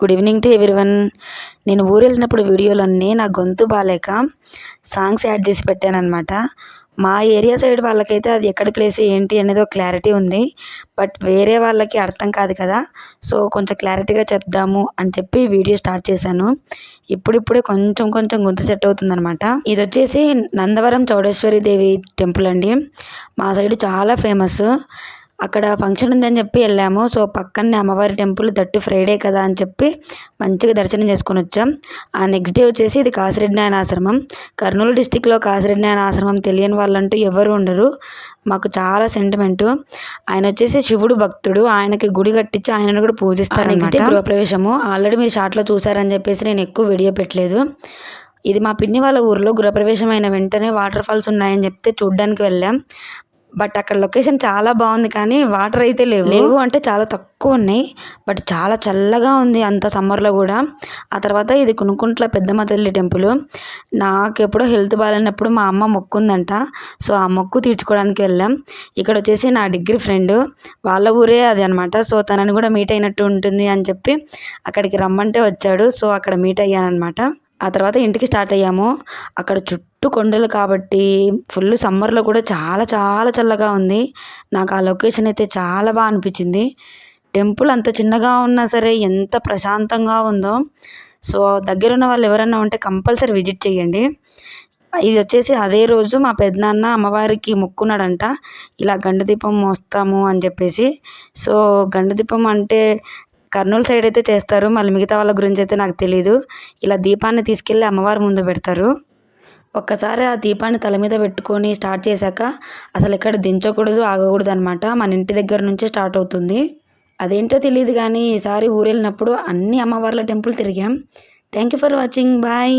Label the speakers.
Speaker 1: Good evening to everyone నేను ఊరు వెళ్ళినప్పుడు వీడియోలన్నీ నా గొంతు బాగాలేక సాంగ్స్ యాడ్ చేసి పెట్టాను అనమాట మా ఏరియా సైడ్ వాళ్ళకైతే అది ఎక్కడ ప్లేస్ ఏంటి అనేది ఒక క్లారిటీ ఉంది. బట్ వేరే వాళ్ళకి అర్థం కాదు కదా. సో కొంచెం క్లారిటీగా చెప్దాము అని చెప్పి వీడియో స్టార్ట్ చేశాను. ఇప్పుడిప్పుడే కొంచెం కొంచెం గొంతు సెట్ అవుతుంది అనమాట ఇది వచ్చేసి నందవరం చౌడేశ్వరి దేవి టెంపుల్ అండి. మా సైడ్ చాలా ఫేమస్ అక్కడ ఫంక్షన్ ఉందని చెప్పి వెళ్ళాము. సో పక్కనే అమ్మవారి టెంపుల్ దట్టు ఫ్రైడే కదా అని చెప్పి మంచిగా దర్శనం చేసుకొని వచ్చాం. ఆ నెక్స్ట్ డే వచ్చేసి ఇది కాసిరెడ్డి నాయన ఆశ్రమం. కర్నూలు డిస్టిక్లో కాసిరెడ్డి నాయన ఆశ్రమం తెలియని వాళ్ళంటూ ఎవరు ఉండరు. మాకు చాలా సెంటిమెంటు. ఆయన వచ్చేసి శివుడు భక్తుడు. ఆయనకి గుడి కట్టించి ఆయనను కూడా పూజిస్తారు. Next day గృహప్రవేశము. ఆల్రెడీ మీరు షార్ట్లో చూసారని చెప్పేసి నేను ఎక్కువ వీడియో పెట్టలేదు. ఇది మా పిన్ని వాళ్ళ ఊర్లో గృహప్రవేశం అయిన వెంటనే వాటర్ ఫాల్స్ ఉన్నాయని చెప్తే చూడ్డానికి వెళ్ళాం. బట్ అక్కడ లొకేషన్ చాలా బాగుంది కానీ వాటర్ అయితే లేవు. లేవు. అంటే చాలా తక్కువ ఉన్నాయి. బట్ చాలా చల్లగా ఉంది అంత సమ్మర్లో కూడా. ఆ తర్వాత ఇది కునుకుంట్ల పెద్దమ్మ తల్లి టెంపుల్. నాకు ఎప్పుడో హెల్త్ బాగాలేనప్పుడు మా అమ్మ మొక్కుందంట సో ఆ మొక్కు తీర్చుకోవడానికి వెళ్ళాం. ఇక్కడ వచ్చేసి నా డిగ్రీ ఫ్రెండ్. వాళ్ళ ఊరే అది అనమాట సో తనని కూడా మీట్ అయినట్టు ఉంటుంది అని చెప్పి అక్కడికి రమ్మంటే వచ్చాడు. సో అక్కడ మీట్ అయ్యానమాట ఆ తర్వాత ఇంటికి స్టార్ట్ అయ్యాము. అక్కడ చుట్టూ కొండలు కాబట్టి ఫుల్ సమ్మర్లో కూడా చాలా చాలా చల్లగా ఉంది. నాకు ఆ లొకేషన్ అయితే చాలా బాగా అనిపించింది. టెంపుల్ అంత చిన్నగా ఉన్నా సరే ఎంత ప్రశాంతంగా ఉందో. సో దగ్గర ఉన్న వాళ్ళు ఎవరైనా ఉంటే కంపల్సరీ విజిట్ చేయండి. ఇది వచ్చేసి అదే రోజు మా పెద్దనాన్న అమ్మవారికి మొక్కున్నాడంట. ఇలా గండ దీపం మోస్తాము అని చెప్పేసి. సో గండ దీపం అంటే కర్నూలు సైడ్ అయితే చేస్తారు. మళ్ళీ మిగతా వాళ్ళ గురించి అయితే నాకు తెలియదు ఇలా దీపాన్ని తీసుకెళ్ళి అమ్మవారి ముందు పెడతారు. ఒక్కసారి ఆ దీపాన్ని తల మీద పెట్టుకొని స్టార్ట్ చేశాక అసలు ఎక్కడ దించకూడదు ఆగకూడదు అనమాట మన ఇంటి దగ్గర నుంచే స్టార్ట్ అవుతుంది. అదేంటో తెలియదు కానీ ఈసారి ఊరు వెళ్ళినప్పుడు అన్ని అమ్మవార్ల టెంపుల్ తిరిగాం. Thank you for watching bye